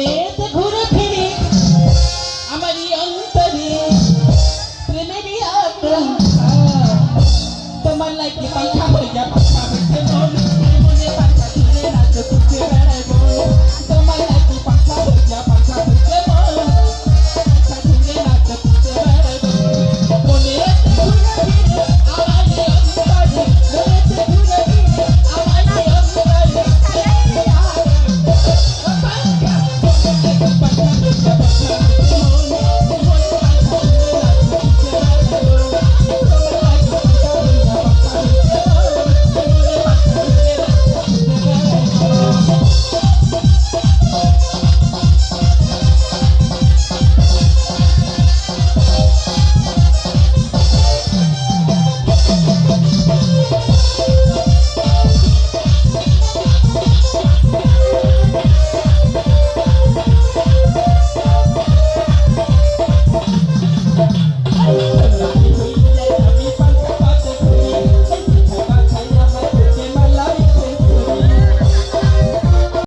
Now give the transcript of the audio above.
হবে ঘুরে ফিরে আমারই অন্তরে প্রেমেরই আগ্রহ